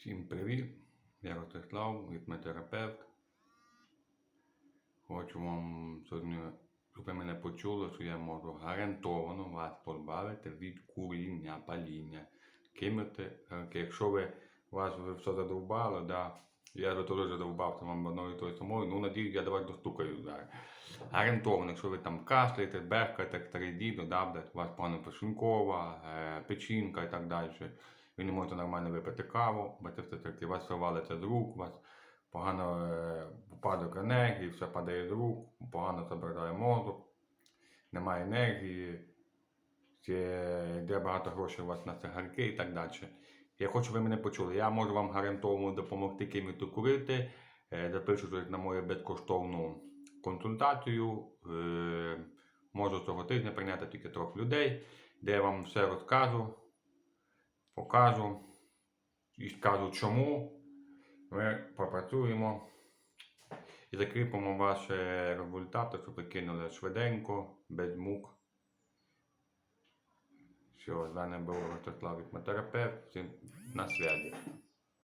Всім привіт! Я Ростислав, гіпнотерапевт. Хочу вам сьогодні, щоб ви мене почули, що я можу гарантовано вас позбавити від куріння, паління. Кинути, е, якщо ви вас вже все задовбало, да, я вже теж задовбався вам одною тою самою, ну надію, я до вас достукаю зараз. Гарантовано, якщо ви там кашляєте, бехкаєте, як старий дідо, да, блядь, у вас погано печінкова, е, печінка і так далі. Ви не можете нормально випити каву, бо це таки вас все з рук, у вас погано е, упадок енергії, все падає з рук, погано забирає мозок, немає енергії, йде багато грошей у вас на цигарки і так далі. Я хочу, щоб ви мене почули. Я можу вам гарантовано допомогти кинути курити. Е, Запишуйтесь на мою безкоштовну консультацію. Е, Можу цього тижня прийняти тільки трьох людей, де я вам все розкажу покажу і скажу чому. Ми попрацюємо і закріпимо ваші результати, щоб ви кинули швиденько, без мук. Все, з вами був Ростислав Вікмотерапевт. Всім на связи.